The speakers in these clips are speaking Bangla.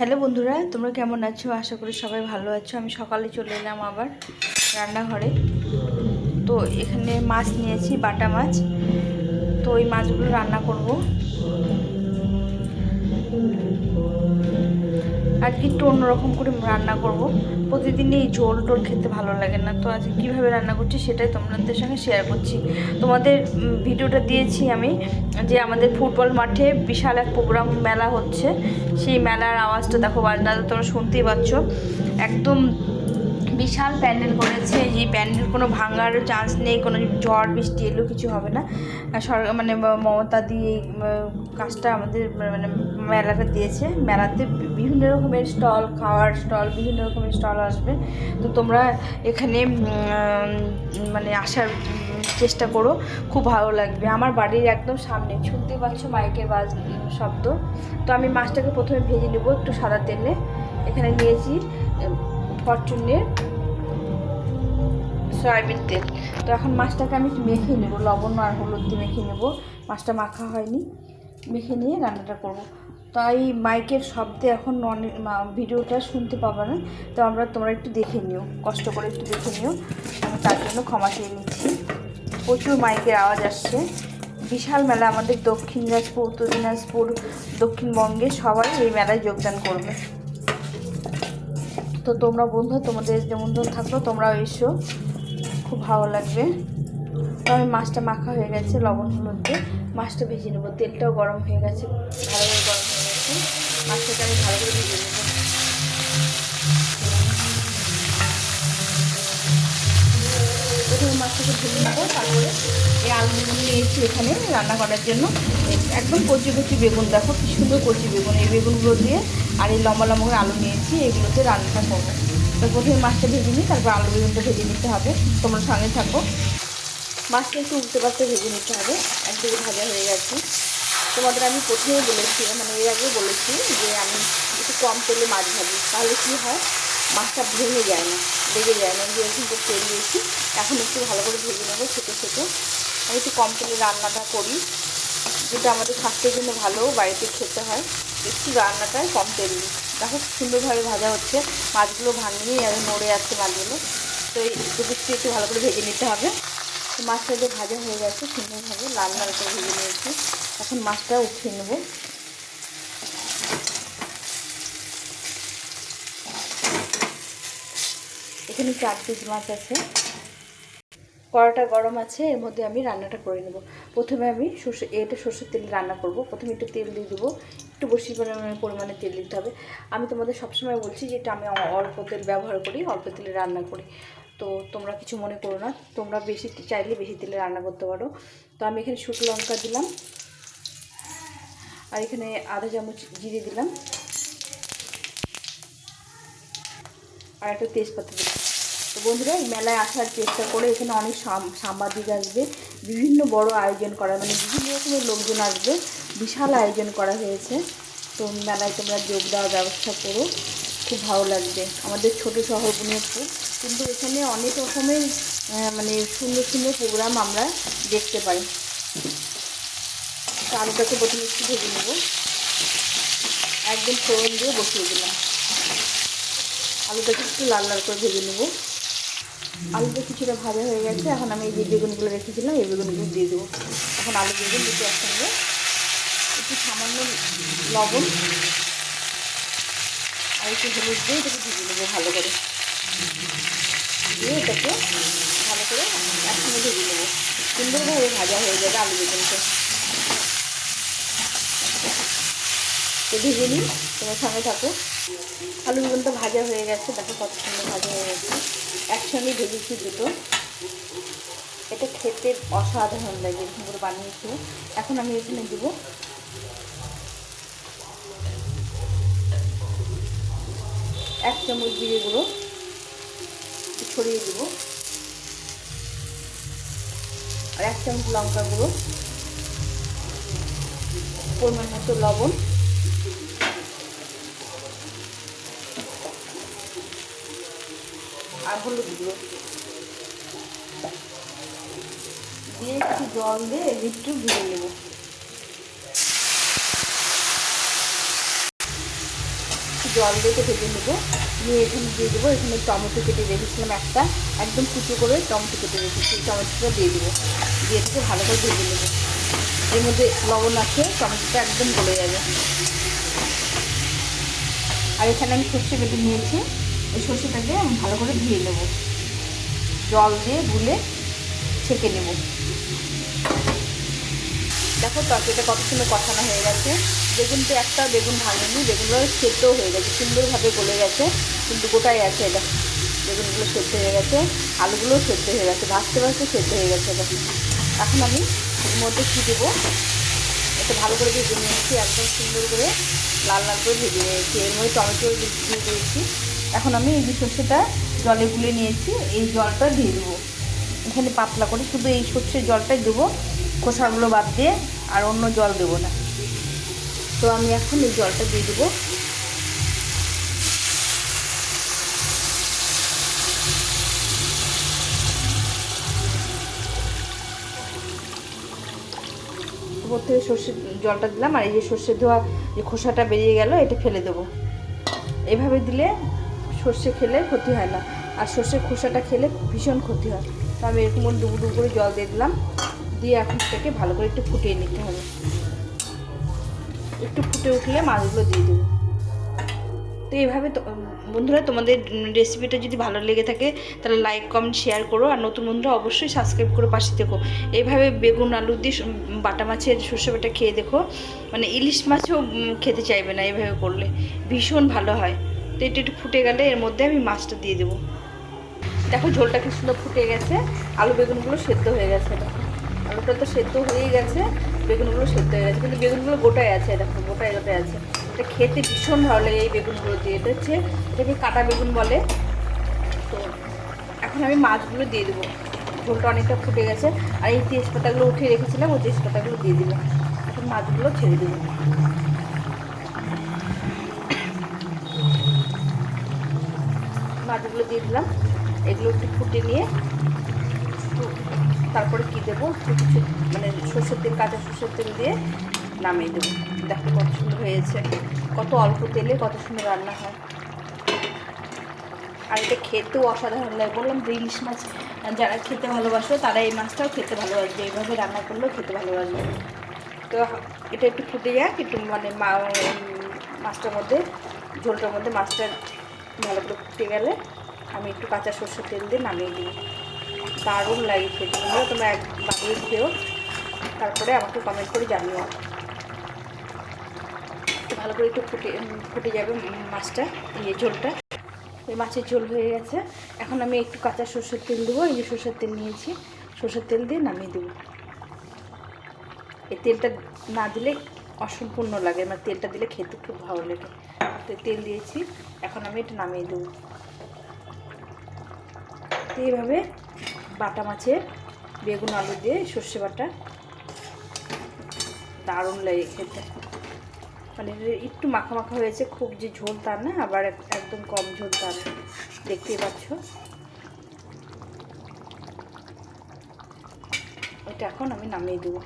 হ্যালো বন্ধুরা, তোমরা কেমন আছো? আশা করি সবাই ভালো আছো। আমি সকালে চলে এলাম আবার রান্নাঘরে। তো এখানে মাছ নিয়েছি, বাটা মাছ। তো ওই মাছগুলো রান্না করব। আজকে একটু অন্যরকম করে রান্না করব। প্রতিদিন এই ঝোল টোল খেতে ভালো লাগে না। তো আজকে কীভাবে রান্না করছি সেটাই তোমাদের সঙ্গে শেয়ার করছি। তোমাদের ভিডিওটা দিয়েছি আমি যে আমাদের ফুটবল মাঠে বিশাল এক প্রোগ্রাম মেলা হচ্ছে। সেই মেলার আওয়াজটা দেখো বাজনাটা তোমরা শুনতেই পাচ্ছ। একদম বিশাল প্যান্ডেল করেছে যে প্যান্ডেল কোনো ভাঙার চান্স নেই, কোনো ঝড়, বৃষ্টি এলেও কিছু হবে না। সরকার মানে মমতা দিয়ে কাজটা আমাদের মানে মেলাটা দিয়েছে। মেলাতে বিভিন্ন রকমের স্টল, খাওয়ার স্টল, বিভিন্ন রকমের স্টল আসবে। তো তোমরা এখানে মানে আসার চেষ্টা করো। খুব ভালো লাগবে। আমার বাড়ির একদম সামনে, শুনতে পাচ্ছ মাইকের বাজ শব্দ? তো আমি মাছটাকে প্রথমে ভেজে নেব একটু সাদা তেলে। এখানে নিয়েছি ফরচুনের সয়াবিন তেল। তো এখন মাছটাকে আমি মেখে নেব। লবণ আর হলুদ দিয়ে মেখে নেব। মাছটা মাখা হয়নি। মেখে নিয়ে রান্নাটা করব। তাই মাইকের শব্দে এখন ভিডিওটা শুনতে পাবে না। তো আমরা তোমরা একটু দেখে নিও। কষ্ট করে একটু দেখে নিও। আমি তার জন্য ক্ষমা চেয়ে নিচ্ছি। প্রচুর মাইকের আওয়াজ আসছে। বিশাল মেলা আমাদের দক্ষিণ দিনাজপুর, উত্তর দিনাজপুর, দক্ষিণবঙ্গে সবাই এই মেলায় যোগদান করবে। তো তোমরা বন্ধু, তোমাদের যেমন থাকল তোমরাও এসো। খুব ভালো লাগবে। তো আমি মাছটা মাখা হয়ে গেছে, লবণ হলুদ মাছটা ভেজে নেব। তেলটাও গরম হয়ে গেছে ভালোভাবে গরম হয়ে গেছে। মাছটাকে আমি ভালো করে ভেজে নেব। প্রথমে মাছটাকে ভেজে নেব, তারপরে এই আলুগুলো নিয়েছি এখানে রান্না করার জন্য। একদম কচি কচি বেগুন, দেখো কি সুন্দর কচি বেগুন। এই বেগুনগুলো দিয়ে আর এই লম্বা লম্বা করে আলু নিয়েছি, এগুলোতে রান্নাটা করব। প্রথমে মাছটা ভেজে নিই, তারপর আলু বেগুনটা ভেজে নিতে হবে। তোমরা সঙ্গে থাকো। মাছটা একটু উল্টে পাল্টে ভেজে নিতে হবে। একদিকে ভাজা হয়ে গেছে। তোমাদের আমি প্রথমেই বলেছি মানে এর আগে বলেছি যে আমি একটু কম তেলে মাছ ভাজি, তাহলে কী হয়? মাছটা ভেঙে যায় না, লেগে যায় না। যে করে তেল দিয়েছি, এখন একটু ভালো করে ভেজে নেব ছোটো ছোটো। আমি একটু কম তেলে রান্নাটা করি, যেটা আমাদের স্বাস্থ্যের জন্য ভালো, বাড়িতে খেতে হয়। একটু রান্নাটায় কম তেল দিই। দেখো সুন্দরভাবে ভাজা হচ্ছে। মাছগুলো ভাঙিয়ে আর নড়ে যাচ্ছে মাছগুলো। তো এই একটু একটু ভালো করে ভেজে নিতে হবে। তো মাছটা যে ভাজা হয়ে গেছে, সুন্দরভাবে লাল লাল করে ভেজে নিয়েছি। এখন মাছটা উঠিয়ে নেব। এখানে চার পিস মাছ আছে। কড়াটা গরম আছে, এর মধ্যে আমি রান্নাটা করে নেব। প্রথমে আমি সর্ষে, এটা সর্ষের তেল রান্না করব। প্রথমে একটু তেল দিয়ে দেবো। একটু বেশি পরিমাণে তেল দিতে হবে। আমি তোমাদের সবসময় বলছি যেটা আমি অল্প তেল ব্যবহার করি, অল্প তেলে রান্না করি। তো তোমরা কিছু মনে করো না, তোমরা বেশি চাইলে বেশি তেলে রান্না করতে পারো। তো আমি এখানে শুকনো লঙ্কা দিলাম। আর এখানে আধা চামচ জিরে দিলাম। আর একটা তেজপাতা দিলাম। তো বন্ধুরা, এই মেলায় আসার চেষ্টা করে এখানে অনেক সাম- সাংবাদিক আসবে, বিভিন্ন বড় আয়োজন করা মানে বিভিন্ন রকমের লোকজন আসবে। বিশাল আয়োজন করা হয়েছে। তো মেলায় তোমরা যোগ দেওয়ার ব্যবস্থা করো। খুব ভালো লাগবে। আমাদের ছোট শহর বুনিয়াদপুর কিন্তু এখানে অনেক রকমের মানে সুন্দর সুন্দর প্রোগ্রাম আমরা দেখতে পাই। তো আলুটাকে প্রথমে একটু ভেজে নেব। একদম ফোড়ন দিয়ে বসিয়ে দিলাম। আলুটাকে একটু লাল লাল করে ভেজে নেব। আলুটা কিছুটা ভাজা হয়ে গেছে। এখন আমি যে বেগুনগুলো রেখেছিলাম, এই বেগুনগুলো দিয়ে দেবো। এখন আলু বেগুন দুটো একসঙ্গে একটু সামান্য লবণ আর একটু হলুদ দিয়ে এটাকে ভেজে নেব ভালো করে। দিয়ে এটাকে ভালো করে একসঙ্গে ভেজে নেব। সুন্দরভাবে ভাজা হয়ে যাবে আলু বেগুনটা। তো ভেজে নিই তোমার সঙ্গে থাকো। আলু বেগুনটা ভাজা হয়ে গেছে, দেখো কত সুন্দর ভাজা হয়ে গেছে। একসঙ্গে ভেজেছি দুটো। এটা খেতে অসাধারণ লাগে, এরকম করে বানিয়েছি। এখন আমি এখানে দেব এক চামচ জিরে গুঁড়ো ছড়িয়ে দেবো। আর এক চামচ লঙ্কা গুঁড়ো, পরিমাণ মতো লবণ। আর হলুদ গুঁড়ো। দিয়ে একটু জল দিয়ে একটু ভেজে নেব। জল দিয়ে ভেজে নেব। নিয়ে এখানে দিয়ে দেবো, এখানে টমেটো কেটে রেখেছিলাম একটা। একদম কুচো করে টমেটো কেটে রেখেছি টমেটোটা দিয়ে দেবো। দিয়ে একটু ভালো করে ভেজে নেব। এর মধ্যে লবণ আছে, টমেটোটা একদম গলে যাবে। আর এখানে আমি সর্ষে কেটে নিয়েছি, এই সর্ষেটাকে আমি ভালো করে ধুয়ে নেব। জল দিয়ে গুলে ছেঁকে নেব। দেখো তরকারিটা কত সুন্দর কষানো হয়ে গেছে। বেগুনটা একটা, বেগুন ভাঙেনি, বেগুনগুলো সেদ্ধও হয়ে গেছে, সুন্দরভাবে গলে গেছে, কিন্তু গোটাই আছে এটা। বেগুনগুলো সেদ্ধ হয়ে গেছে, আলুগুলোও সেদ্ধ হয়ে গেছে, ভাজতে ভাজতে সেদ্ধ হয়ে গেছে এটা। এখন আমি এর মধ্যে কী দেবো? এটা ভালো করে ভেজে নিয়েছি একদম সুন্দর করে লাল লাল করে ভেজে নিয়েছি এর মধ্যে টমেটো দিয়ে দিয়েছি। এখন আমি এই যে সর্ষেটা জলে গুলে নিয়েছি, এই জলটা দিয়ে দেবো। এখানে পাতলা করে শুধু এই সর্ষের জলটাই দেবো। খোসাগুলো বাদ দিয়ে আর অন্য জল দেবো না। তো আমি এখন এই জলটা দিয়ে দেবো। উপর থেকে সর্ষের জলটা দিলাম, আর এই যে সর্ষের ধোয়া যে খোসাটা বেরিয়ে গেল, এটা ফেলে দেবো। এভাবে দিলে সর্ষে খেলে ক্ষতি হয় না। আর সর্ষের খোসাটা খেলে ভীষণ ক্ষতি হয়। তো আমি এরকম ডুবু ডুবু করে জল দিয়ে দিলাম। দিয়ে এখন সেটাকে ভালো করে একটু ফুটিয়ে নিতে হবে। একটু ফুটে উঠলে মাছগুলো দিয়ে দেবো। তো এইভাবে বন্ধুরা তোমাদের রেসিপিটা যদি ভালো লেগে থাকে, তাহলে লাইক কমেন্ট শেয়ার করো। আর নতুন বন্ধুরা অবশ্যই সাবস্ক্রাইব করে পাশে দেখো এইভাবে বেগুন, আলু দিয়ে বাটা মাছের সর্ষে বাটা খেয়ে দেখো। মানে ইলিশ মাছও খেতে চাইবে না এইভাবে করলে। ভীষণ ভালো হয়। তো এটা একটু ফুটে গেলে এর মধ্যে আমি মাছটা দিয়ে দেবো। দেখো ঝোলটা কি সুন্দর ফুটে গেছে। আলু বেগুনগুলো সেদ্ধ হয়ে গেছে। দেখো আলুটা তো সেদ্ধ হয়েই গেছে, বেগুনগুলো সেদ্ধ হয়ে গেছে, কিন্তু বেগুনগুলো গোটায় আছে, দেখো, গোটায় গোটায় আছে। এটা খেতে ভীষণ ভালো লাগে এই বেগুনগুলো দিয়ে। এটা হচ্ছে এটাকে কাটা বেগুন বলে? তো এখন আমি মাছগুলো দিয়ে দেবো। ঝোলটা অনেকটা ফুটে গেছে, আর এই তেজপাতাগুলো উঠিয়ে রেখেছিলাম, ওই তেজপাতাগুলো দিয়ে দেবো। এখন মাছগুলো ছেড়ে দেবো। মাছগুলো দিয়ে দিলাম। এগুলো একটু ফুটে নিয়ে তারপরে কী দেবো? কিছু মানে সর্ষের তেল, কাঁচা সর্ষের তেল দিয়ে নামিয়ে দেবো। দেখো, কত সুন্দর হয়েছে। কত অল্প তেলে কত সুন্দর রান্না হয়। আর এটা খেতেও অসাধারণ লাগে। বললাম যে ইলিশ মাছ যারা খেতে ভালোবাসো, তারা এই মাছটাও খেতে ভালোবাসবে। এইভাবে রান্না করলেও খেতে ভালোবাসবে। তো এটা একটু ফুটে যাক, একটু মানে মা মাছটার মধ্যে, ঝোলটার মধ্যে মাছটা ভালো করে ফুটে গেলে আমি একটু কাঁচা সর্ষের তেল দিয়ে নামিয়ে দিই দারুণ লাগে খেতে বন্ধুরা তোমরা এক বানিয়ে খেও। তারপরে আমাকে কমেন্ট করে জানিও। ভালো করে একটু ফুটে ফুটে যাবে মাছটা ইয়ে ঝোলটা। এই মাছের ঝোল হয়ে গেছে। এখন আমি একটু কাঁচা সর্ষের তেল দেবো, এই যে সর্ষের তেল নিয়েছি। সর্ষের তেল দিয়ে নামিয়ে দেবো। এই তেলটা না দিলে অসম্পূর্ণ লাগে মানে তেলটা দিলে খেতে খুব ভালো লাগে। তো তেল দিয়েছি, এখন আমি এটা নামিয়ে দেবো। এইভাবে বাটা মাছের, বেগুন, আলু দিয়ে সর্ষে বাটা। দারুণ লাগে খেতে। মানে একটু মাখা মাখা হয়েছে, খুব যে ঝোল তার না, আবার একদম কম ঝোল তার না। দেখতেই পাচ্ছ। ওইটা এখন আমি নামিয়ে দেবো।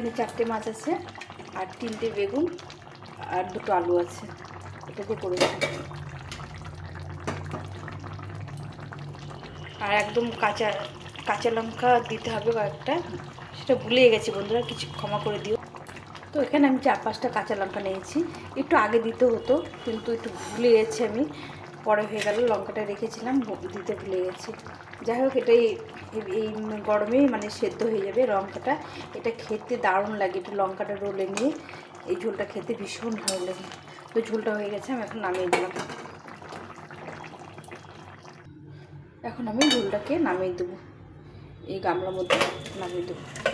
এখানে চারটে মাছ আছে আর তিনটে বেগুন আর দুটো আলু আছে। এটা দিয়ে করে আর একদম কাঁচা কাঁচা লঙ্কা দিতে হবে কয়েকটা। সেটা ভুলে গেছি বন্ধুরা, কিছু ক্ষমা করে দিও। তো এখানে আমি চার পাঁচটা কাঁচা লঙ্কা নিয়েছি। একটু আগে দিতে হতো, কিন্তু একটু ভুলে গেছি আমি। পরে হয়ে গেল, লঙ্কাটা রেখেছিলাম দিতে ভুলে গেছি। যাই হোক, এটাই এই- গরমেই মানে সেদ্ধ হয়ে যাবে লঙ্কাটা। এটা খেতে দারুণ লাগে, একটু লঙ্কাটা রোলে নিয়ে। এই ঝোলটা খেতে ভীষণ ভালো লাগে। তো ঝোলটা হয়ে গেছে, আমি এখন নামিয়ে দিলাম। এখন আমি ঝোলটাকে নামিয়ে দেবো। এই গামলার মধ্যে নামিয়ে দেবো।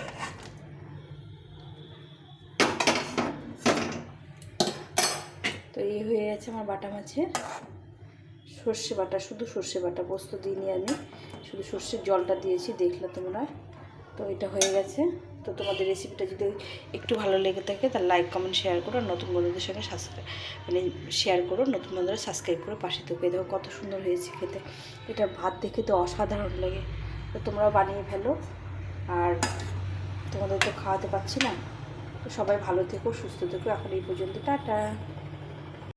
তো এই হয়ে গেছে আমার বাটা মাছের। সর্ষে বাটা, শুধু সর্ষে বাটা পোস্ত দিইনি আমি, শুধু সর্ষের জলটা দিয়েছি, দেখলে তোমরা। তো এটা হয়ে গেছে। তো তোমাদের রেসিপিটা যদি একটু ভালো লেগে থাকে, তাহলে লাইক কমেন্ট শেয়ার করো, আর নতুন বন্ধুদের সঙ্গে সাবস্ক্রাইব মানে শেয়ার করো, নতুন বন্ধুরা সাবস্ক্রাইব করো পাশে থেকে দেখো কত সুন্দর হয়েছে খেতে। এটা ভাত দেখে তো অসাধারণ লাগে। তো তোমরা বানিয়ে ফেলো। আর তোমাদের তো খাওয়াতে পারছি না। তো সবাই ভালো থেকো, সুস্থ থেকো। এখন এই পর্যন্ত টাটা।